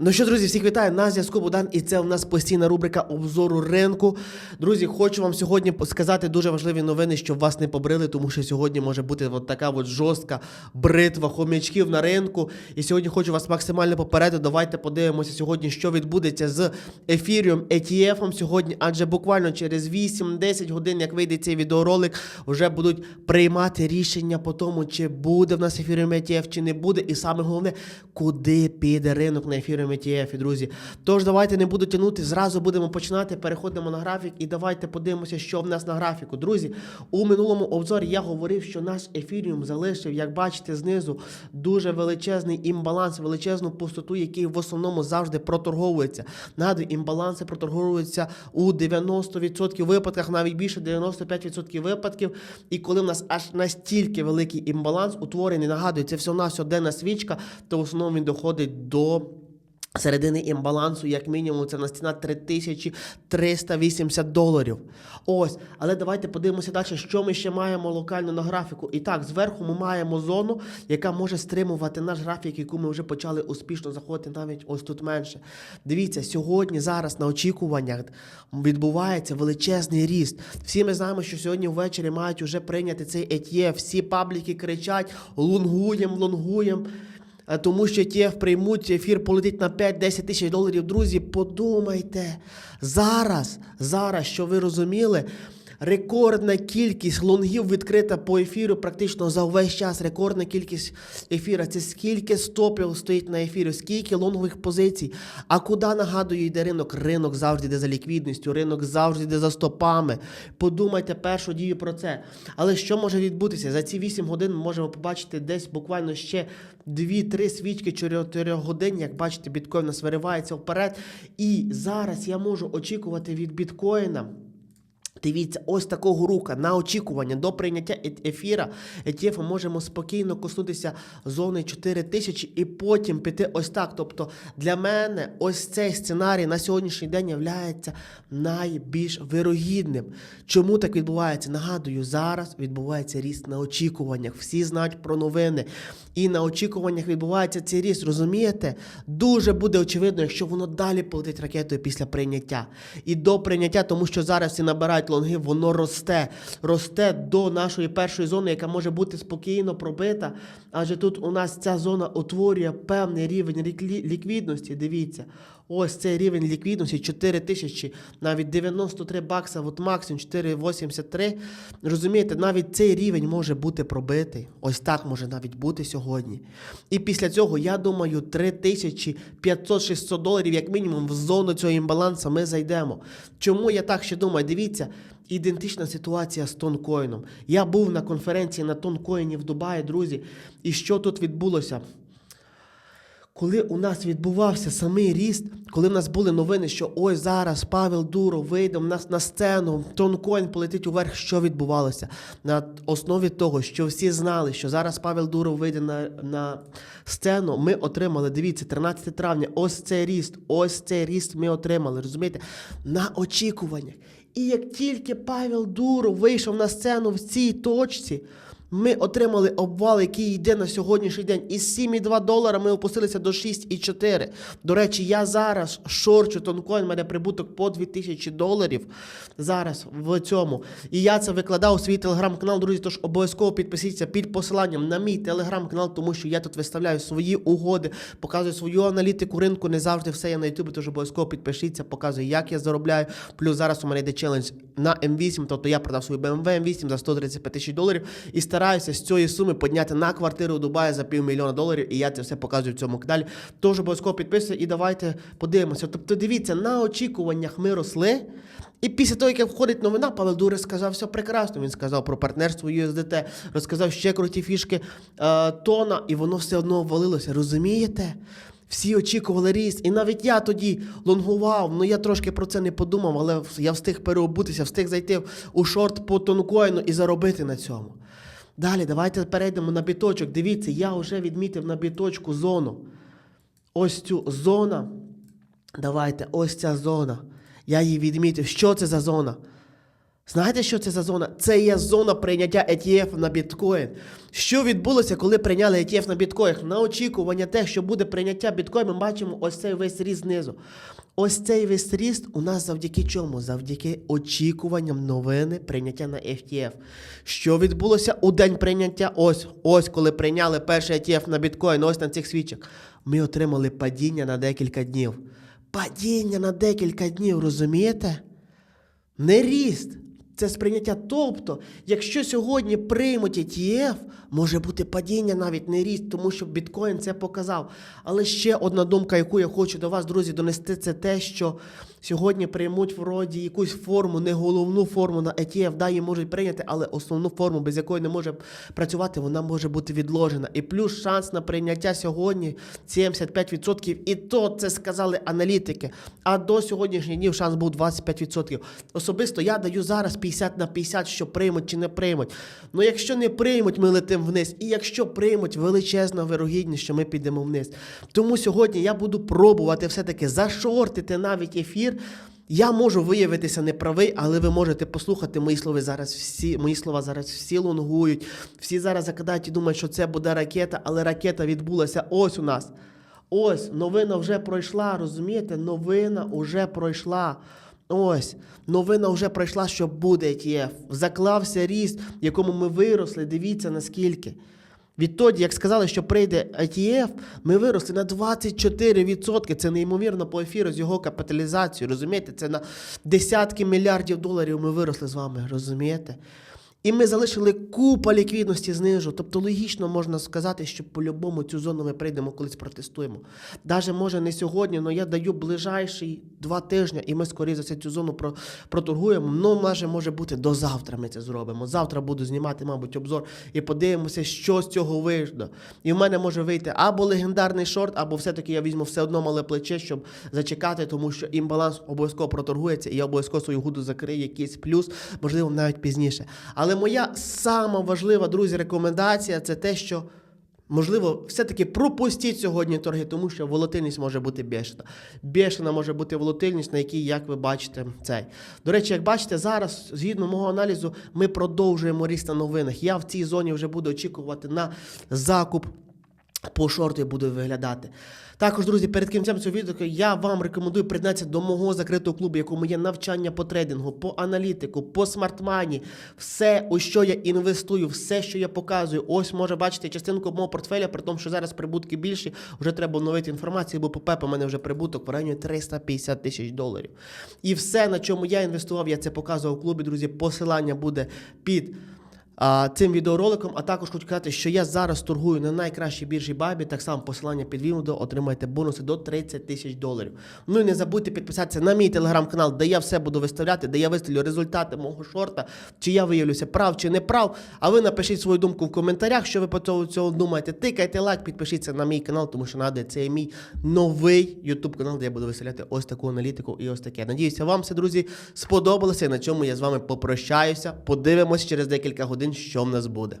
Ну що, друзі, всіх вітаю. На зв'язку Богдан, і це у нас постійна рубрика обзору ринку. Друзі, хочу вам сьогодні сказати дуже важливі новини, щоб вас не побрили, тому що сьогодні може бути от така от жорстка бритва хомячків на ринку. І сьогодні хочу вас максимально попередити. Давайте подивимося сьогодні, що відбудеться з ефіріум ETF сьогодні, адже буквально через 8-10 годин, як вийде цей відеоролик, вже будуть приймати рішення по тому, чи буде в нас ефіріум ETF, чи не буде. І саме головне, куди піде ринок на ефіріум ETF, друзі. Тож давайте не буду тягнути, зразу будемо починати. Переходимо на графік і давайте подивимося, що в нас на графіку. Друзі, у минулому обзорі я говорив, що наш ефіріум залишив, як бачите, знизу дуже величезний імбаланс, величезну пустоту, який в основному завжди проторговується. Нагадую, імбаланси проторговуються у 90% випадках, навіть більше 95% випадків. І коли в нас аж настільки великий імбаланс утворений, нагадую, це всього на денна свічка, то в основному він доходить до. Середини імбалансу, як мінімум, це на ціна 3380 доларів. Ось, але давайте подивимося далі, що ми ще маємо локально на графіку. І так, зверху ми маємо зону, яка може стримувати наш графік, яку ми вже почали успішно заходити навіть ось тут менше. Дивіться, сьогодні зараз на очікуваннях відбувається величезний ріст. Всі ми знаємо, що сьогодні ввечері мають вже прийняти цей ETF. Всі пабліки кричать: лонгуєм, лонгуєм. Е, Тому що ETF приймуть, ефір полетить на 5-10 тисяч доларів. Друзі, подумайте. Зараз, зараз, що ви розуміли, рекордна кількість лонгів відкрита по ефіру практично за увесь час. Рекордна кількість ефіра. Це скільки стопів стоїть на ефірі, скільки лонгових позицій. А куди нагадую йде ринок? Ринок завжди йде за ліквідністю, ринок завжди йде за стопами. Подумайте першу дію про це. Але що може відбутися? За ці 8 годин ми можемо побачити десь буквально ще 2-3 свічки 4 годин. Як бачите, біткоін нас виривається вперед. І зараз я можу очікувати від біткоїна. Дивіться, ось такого рука на очікування до прийняття е- ефіра ETF можемо спокійно коснутися зони 4000 і потім піти ось так. Тобто для мене ось цей сценарій на сьогоднішній день є найбільш вирогідним. Чому так відбувається? Нагадую, зараз відбувається ріст на очікуваннях. Всі знають про новини. І на очікуваннях відбувається цей ріст. Розумієте? Дуже буде очевидно, якщо воно далі полетить ракетою після прийняття. І до прийняття, тому що зараз всі набирають лонги, воно росте. Росте до нашої першої зони, яка може бути спокійно пробита. Адже тут у нас ця зона утворює певний рівень ліквідності. Дивіться. Ось цей рівень ліквідності 4 тисячі, навіть 93 бакса, от максимум 4,83. Розумієте, навіть цей рівень може бути пробитий. Ось так може навіть бути сьогодні. І після цього, я думаю, 3500-600 доларів, як мінімум, в зону цього імбалансу ми зайдемо. Чому я так ще думаю? Дивіться. Ідентична ситуація з тонкоїном. Я був на конференції на тонкоїні в Дубаї, друзі. І що тут відбулося? Коли у нас відбувався самий ріст, коли в нас були новини, що ось зараз Павел Дуров вийде в нас на сцену, тонкоін полетить уверх, що відбувалося? На основі того, що всі знали, що зараз Павел Дуров вийде на, на сцену, ми отримали, дивіться, 13 травня, ось цей ріст, ось цей ріст ми отримали, розумієте? На очікуваннях. І як тільки Павел Дуров вийшов на сцену в цій точці, ми отримали обвал, який йде на сьогоднішній день. Із 7,2 долара ми опустилися до 6,4. До речі, я зараз шорчу тонкоін, в мене прибуток по 2000 доларів зараз в цьому. І я це викладав у свій телеграм-канал, друзі. Тож обов'язково підпишіться під посиланням на мій телеграм-канал, тому що я тут виставляю свої угоди, показую свою аналітику ринку. Не завжди все є на Ютубі, тож обов'язково підпишіться, показую, як я заробляю. Плюс зараз у мене йде челендж на М8, тобто я продав свою BMW M8 за 135 тисяч доларів і стараюся з цієї суми підняти на квартиру у Дубаї за півмільйона доларів, і я це все показую в цьому каналі. Тож обов'язково підписуйся і давайте подивимося. Тобто, дивіться, на очікуваннях ми росли. І після того, як входить новина, Павел Дурис сказав, все прекрасно. Він сказав про партнерство USDT, розказав ще круті фішки е, тона, і воно все одно ввалилося. Розумієте? Всі очікували ріст. І навіть я тоді лонгував, ну я трошки про це не подумав, але я встиг переобутися, встиг зайти у шорт по тонкоїну і заробити на цьому. Далі, давайте перейдемо на біточок. Дивіться, я вже відмітив на біточку зону. Ось цю зона. Давайте, ось ця зона. Я її відмітив. Що це за зона? Знаєте, що це за зона? Це є зона прийняття ETF на біткоін. Що відбулося, коли прийняли ETF на біткоін? На очікування те, що буде прийняття біткоін, ми бачимо ось цей весь ріст знизу. Ось цей весь ріст у нас завдяки чому? Завдяки очікуванням новини прийняття на FTF. Що відбулося у день прийняття? Ось, ось коли прийняли перший ETF на біткоін, ось на цих свічах. Ми отримали падіння на декілька днів. Падіння на декілька днів, розумієте? Не ріст. Це сприйняття. Тобто, якщо сьогодні приймуть ETF, може бути падіння навіть не ріст, тому що біткоін це показав. Але ще одна думка, яку я хочу до вас, друзі, донести, це те, що сьогодні приймуть вроді якусь форму, не головну форму на ETF, да, її можуть прийняти, але основну форму, без якої не може працювати, вона може бути відложена. І плюс шанс на прийняття сьогодні 75%. І то це сказали аналітики. А до сьогоднішніх днів шанс був 25%. Особисто я даю зараз 50 на 50, що приймуть чи не приймуть. Ну якщо не приймуть, ми летимо вниз. І якщо приймуть, величезна вирогідність, що ми підемо вниз. Тому сьогодні я буду пробувати все-таки зашортити навіть ефір. Я можу виявитися неправий, але ви можете послухати мої слова зараз. Всі мої слова зараз всі лонгують, всі зараз закидають і думають, що це буде ракета, але ракета відбулася ось у нас. Ось новина вже пройшла, розумієте? Новина вже пройшла. Ось, новина вже пройшла, що буде ETF. Заклався ріст, в якому ми виросли. Дивіться наскільки. Відтоді, як сказали, що прийде ETF, ми виросли на 24%. Це неймовірно по ефіру з його капіталізацією. Розумієте, це на десятки мільярдів доларів ми виросли з вами, розумієте? І ми залишили купа ліквідності знижу. Тобто логічно можна сказати, що по-любому цю зону ми прийдемо колись протестуємо. Даже може не сьогодні, але я даю ближайші два тижні, і ми скоріше за все цю зону проторгуємо. Ну, може, може бути до завтра ми це зробимо. Завтра буду знімати, мабуть, обзор і подивимося, що з цього вийшло. І в мене може вийти або легендарний шорт, або все-таки я візьму все одно мале плече, щоб зачекати, тому що імбаланс обов'язково проторгується, і я обов'язково свою гуду закрию якийсь плюс, можливо, навіть пізніше. Але моя сама важлива, друзі, рекомендація це те, що. Можливо, все-таки пропустіть сьогодні торги, тому що волатильність може бути бешена. Бешена може бути волатильність, на якій, як ви бачите, цей. До речі, як бачите, зараз, згідно мого аналізу, ми продовжуємо ріст на новинах. Я в цій зоні вже буду очікувати на закуп. По шорту я буду виглядати. Також, друзі, перед кінцем цього відео я вам рекомендую приєднатися до мого закритого клубу, якому є навчання по трейдингу, по аналітику, по смартмані. Все, у що я інвестую, все, що я показую. Ось може бачити частинку мого портфеля, при тому, що зараз прибутки більші, вже треба оновити інформацію, бо по у мене вже прибуток в районі 350 тисяч доларів. І все, на чому я інвестував, я це показував в клубі, друзі. Посилання буде під цим відеороликом, а також хочу сказати, що я зараз торгую на найкращій біржі Бабі. Так само посилання під відео, отримаєте бонуси до 30 тисяч доларів. Ну і не забудьте підписатися на мій телеграм-канал, де я все буду виставляти, де я виставлю результати мого шорта, чи я виявлюся прав чи не прав. А ви напишіть свою думку в коментарях, що ви по цьому цього думаєте. Тикайте лайк, підпишіться на мій канал, тому що нагадую, це мій новий YouTube канал, де я буду виставляти ось таку аналітику і ось таке. Надіюся, вам все, друзі, сподобалося. На чому я з вами попрощаюся. Подивимось через декілька годин, що в нас буде.